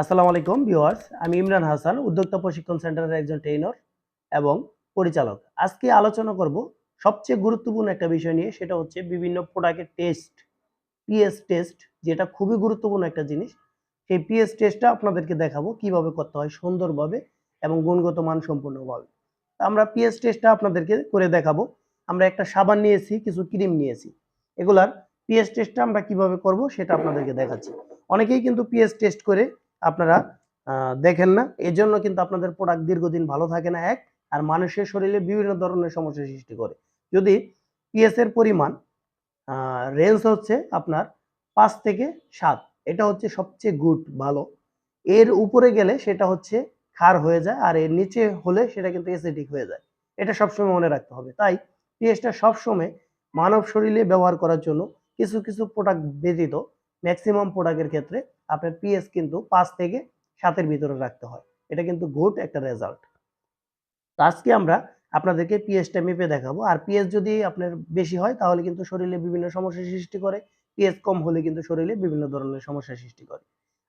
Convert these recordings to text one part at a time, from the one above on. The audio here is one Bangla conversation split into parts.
আসসালামু আলাইকুম ভিউয়ার্স, আমি ইমরান হাসান, উদ্যোক্তা প্রশিক্ষণ সেন্টারের একজন ট্রেনার এবং পরিচালক। আজকে আলোচনা করব সবচেয়ে গুরুত্বপূর্ণ একটা বিষয় নিয়ে, সেটা হচ্ছে বিভিন্ন প্রোডাক্টের টেস্ট পিএস টেস্ট যেটা খুবই গুরুত্বপূর্ণ একটা জিনিস। সেই পিএস টেস্টটা আপনাদেরকে দেখাবো কীভাবে করতে হয় সুন্দরভাবে এবং গুণগত মান সম্পূর্ণভাবে আমরা পিএস টেস্টটা আপনাদেরকে করে দেখাবো। আমরা একটা সাবান নিয়েছি, কিছু ক্রিম নিয়েছি। এগুলার পিএস টেস্টটা আমরা কীভাবে করব সেটা আপনাদেরকে দেখাচ্ছি। অনেকেই কিন্তু পিএস টেস্ট করে আপনারা দেখেন না। এই জন্য কিন্তু আপনাদের প্রোডাক্ট দীর্ঘদিন ভালো থাকে না, এক। আর মানুষের শরীরে বিভিন্ন ধরনের সমস্যা সৃষ্টি করে। যদি পিএস এর পরিমাণ রেঞ্জ হচ্ছে আপনার পাঁচ থেকে সাত, এটা হচ্ছে সবচেয়ে গুড ভালো। এর উপরে গেলে সেটা হচ্ছে ক্ষার হয়ে যায়, আর এর নিচে হলে সেটা কিন্তু অ্যাসিডিক হয়ে যায়। এটা সবসময় মনে রাখতে হবে। তাই পিএসটা সবসময় মানব শরীরে ব্যবহার করার জন্য কিছু কিছু প্রোডাক্ট ব্যতীত ম্যাক্সিমাম প্রোডাক্টের ক্ষেত্রে আপনার পিএস কিন্তু পাঁচ থেকে সাতের ভিতরে রাখতে হয়। এটা কিন্তু গুড একটা রেজাল্ট আজকে আমরা আপনাদেরকে পিএসটা মেপে দেখাবো। আর পিএস যদি আপনার বেশি হয়, তাহলে কিন্তু শরীরে বিভিন্ন সমস্যা সৃষ্টি করে। পিএস কম হলে কিন্তু শরীরে বিভিন্ন ধরনের সমস্যা সৃষ্টি করে।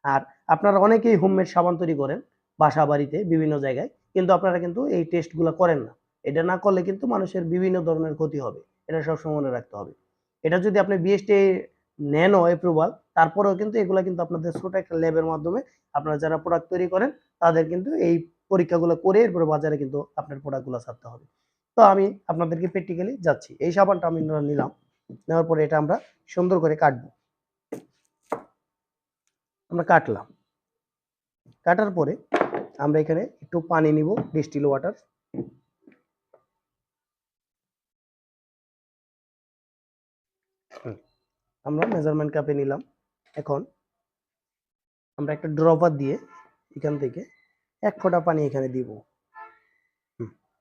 আর আপনারা অনেকেই হোমমেড সাবান তৈরি করেন বাসা বাড়িতে, বিভিন্ন জায়গায়। কিন্তু আপনারা কিন্তু এই টেস্টগুলো করেন না। এটা না করলে কিন্তু মানুষের বিভিন্ন ধরনের ক্ষতি হবে। এটা সবসময় মনে রাখতে হবে। এটা যদি আপনি বিএসটি নেনও অ্যাপ্রুভাল তারপরেও কিন্তু এগুলো কিন্তু আপনাদের ছোট একটা ল্যাবের মাধ্যমে আপনারা যারা প্রোডাক্ট তৈরি করেন, তাদের কিন্তু এই পরীক্ষাগুলো করে এরপরে বাজারে কিন্তু আপনার প্রোডাক্টগুলো ছাড়তে হবে। তো আমি আপনাদেরকে প্র্যাকটিক্যালি যাচ্ছি। এই সাবানটা আমি নিলাম, নেওয়ার পরে এটা আমরা সুন্দর করে কাটবো। আমরা কাটলাম। কাটার পরে আমরা এখানে একটু পানি নিব ডিস্টিল ওয়াটার আমরা মেজারমেন্ট কাপে নিলাম। এখন আমরা একটা ড্রপার দিয়ে এখান থেকে এক ফোঁটা পানি এখানে দিব।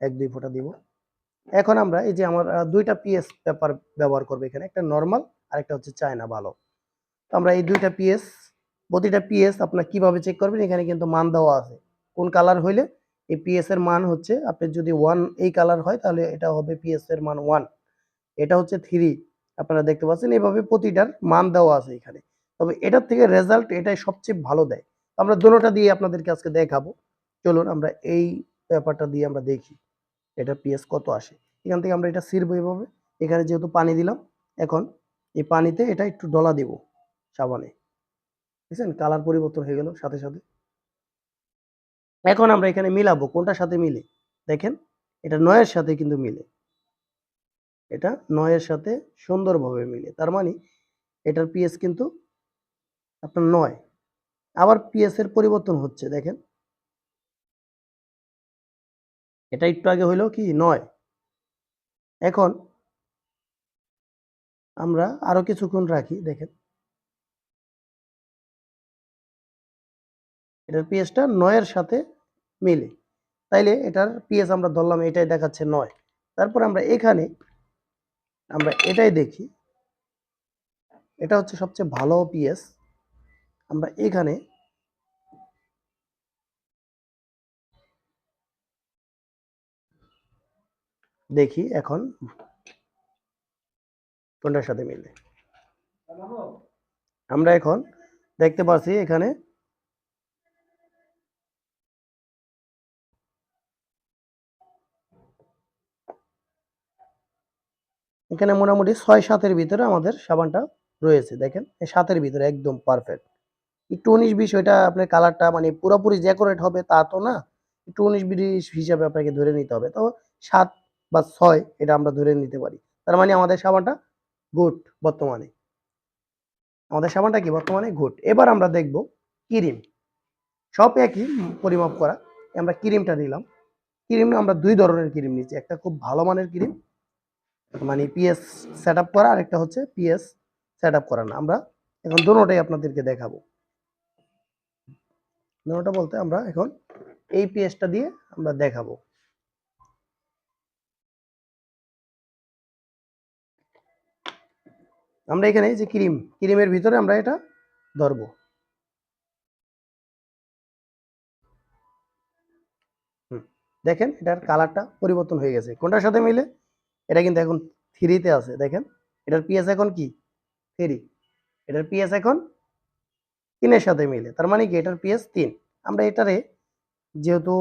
এক দুই ফোঁটা দিব। এখন আমরা এই যে আমার দুইটা পিএস পেপার ব্যবহার করব এখানে, একটা নর্মাল আর একটা হচ্ছে চায়না ভালো। তো আমরা এই দুইটা পিএস প্রতিটা পিএস আপনার কীভাবে চেক করবেন এখানে কিন্তু মান দেওয়া আছে। কোন কালার হইলে এই পিএস এর মান হচ্ছে আপনার যদি ওয়ান এই কালার হয় তাহলে এটা হবে পিএস এর মান ওয়ান এটা হচ্ছে থ্রি আপনারা দেখতে পাচ্ছেন, এভাবে প্রতিটার মান দেওয়া আছে এখানে। তবে এটার থেকে রেজাল্ট এটাই সবচেয়ে ভালো দেয়। আমরা দোনোটা দিয়ে আপনাদেরকে আজকে দেখাবো। চলুন আমরা এই ব্যাপারটা দিয়ে আমরা দেখি, এটা পিএস কত আসে। এখান থেকে আমরা এটা ছিড়বো এভাবে। এখানে যেহেতু পানি দিলাম, এখন এই পানিতে এটা একটু ডলা দেব সাবানে। বুঝছেন? কালার পরিবর্তন হয়ে গেল সাথে সাথে। এখন আমরা এখানে মিলাবো, কোনটার সাথে মিলে? দেখেন, এটা নয়ের সাথে কিন্তু মিলে। এটা নয়ের সাথে সুন্দরভাবে মিলে। তার মানে এটার পিএস কিন্তু আপনার নয়। আবার পিএস এর পরিবর্তন হচ্ছে, দেখেন। এটা একটু আগে হইল কি? নয়। এখন আমরা আরও কিছুক্ষণ রাখি, দেখেন। এটার পিএসটা নয়ের সাথে মিলে। তাইলে এটার পিএস আমরা ধরলাম, এটাই দেখাচ্ছে নয়। তারপর আমরা এখানে আমরা এটাই দেখি। এটা হচ্ছে সবচেয়ে ভালো পিএস আমরা এখানে দেখি এখন কোনটার সাথে মিলে। আমরা এখন দেখতে পাচ্ছি এখানে এখানে মোটামুটি ছয় সাতের ভিতরে আমাদের সাবানটা রয়েছে, দেখেন? এই সাতের ভিতরে একদম পারফেক্ট একটু উনিশ বিশ ওইটা আপনার কালারটা মানে পুরোপুরি ডেকোরেট হবে তা তো না। একটু উনিশ বিশ হিসাবে আপনাকে ধরে নিতে হবে। তো সাত বা ছয় এটা আমরা ধরে নিতে পারি। তার মানে আমাদের সাবানটা গুড বর্তমানে। আমাদের সাবানটা কি বর্তমানে গুড এবার আমরা দেখব ক্রিম। সব একই পরিমাপ করা। আমরা ক্রিমটা নিলাম। ক্রিম আমরা দুই ধরনের ক্রিম নিচ্ছি একটা খুব ভালো মানের ক্রিম মানে পিএস সেট আপ করা আর একটা হচ্ছে পিএস সেট আপ করা। না, আমরা এখন দুটোটাই আপনাদেরকে দেখাবো। দুটোটা বলতে আমরা এখন এই পিএসটা দিয়ে আমরা দেখাবো। আমরা এখানে যে ক্রিম, ক্রিমের ভিতরে আমরা এটা ধরবো। দেখেন, এটার কালারটা পরিবর্তন হয়ে গেছে। কোনটার সাথে মিলে? এটা কিন্তু এখন থ্রিতে আছে, দেখেন। এটার পিএস এখন কি? থ্রি এটার পিএস এখন তিনের সাথে মিলে, তার মানে কি? এটার পিএস তিন। আমরা এটারে যেহেতু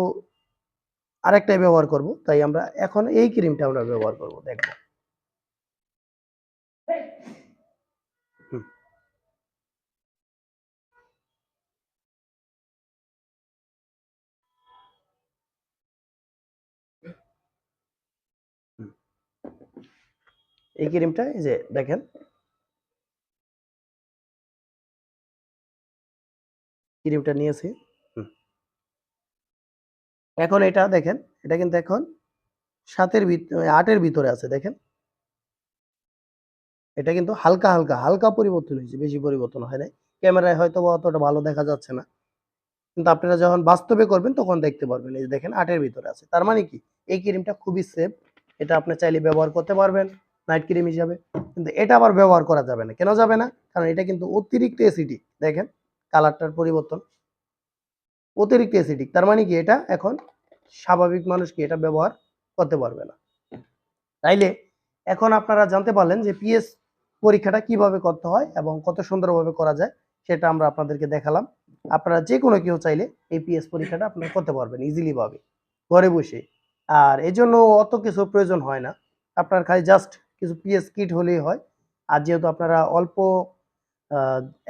আরেকটাই ব্যবহার করব, তাই আমরা এখন এই ক্রিমটা আমরা ব্যবহার করব, দেখব। এই ক্রিমটা এই যে দেখেন। ক্রিমটা নিয়েছি। এখন এটা দেখেন, এটা কিন্তু এখন সাতের ভিত- আটের ভিতরে আছে, দেখেন। এটা কিন্তু হালকা হালকা হালকা পরিবর্তন হয়েছে, বেশি পরিবর্তন হয় নাই। ক্যামেরায় হয়তো অতটা ভালো দেখা যাচ্ছে না। কিন্তু আপনারা যখন বাস্তবে করবেন, তখন দেখতে পারবেন। এই যে দেখেন, আটের ভিতরে আছে। তার মানে কি? এই ক্রিমটা খুবই সেফ এটা আপনি চাইলে ব্যবহার করতে পারবেন। নাইট ক্রিম হিসাবে কিন্তু এটা আবার ব্যবহার করা যাবে না। কেন যাবে না? কারণ এটা কিন্তু অতিরিক্ত অ্যাসিডিক দেখেন কালারটার পরিবর্তন। অতিরিক্ত অ্যাসিডিক তার মানে কি? এটা এখন স্বাভাবিক মানুষ কি? এটা ব্যবহার করতে পারবে না। তাইলে এখন আপনারা জানতে পারলেন যে পিএস পরীক্ষাটা কীভাবে করতে হয় এবং কত সুন্দরভাবে করা যায়, সেটা আমরা আপনাদেরকে দেখালাম। আপনারা যে কোনো কেউ চাইলে এই পিএস পরীক্ষাটা আপনারা করতে পারবেন ইজিলিভাবে ঘরে বসে। আর এই জন্য অত কিছু প্রয়োজন হয় না। আপনার খালি জাস্ট কিছু পিএস কিট হলেই হয়। আর যেহেতু আপনারা অল্প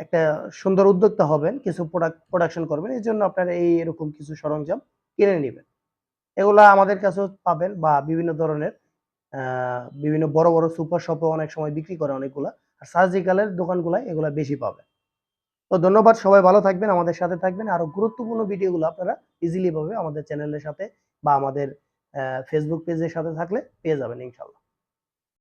একটা সুন্দর উদ্যোক্তা হবেন, কিছু প্রোডাক্ট প্রোডাকশন করবেন, এই জন্য আপনারা এই এরকম কিছু সরঞ্জাম কিনে নেবেন। এগুলা আমাদের কাছেও পাবেন বা বিভিন্ন ধরনের বিভিন্ন বড় বড় সুপার শপে অনেক সময় বিক্রি করে অনেকগুলা, আর সার্জিক্যালের দোকানগুলাই এগুলা বেশি পাবেন। তো ধন্যবাদ, সবাই ভালো থাকবেন, আমাদের সাথে থাকবেন আরও গুরুত্বপূর্ণ ভিডিওগুলো আপনারা ইজিলি পাবে আমাদের চ্যানেলের সাথে বা আমাদের ফেসবুক পেজের সাথে থাকলে পেয়ে যাবেন ইনশাল্লাহ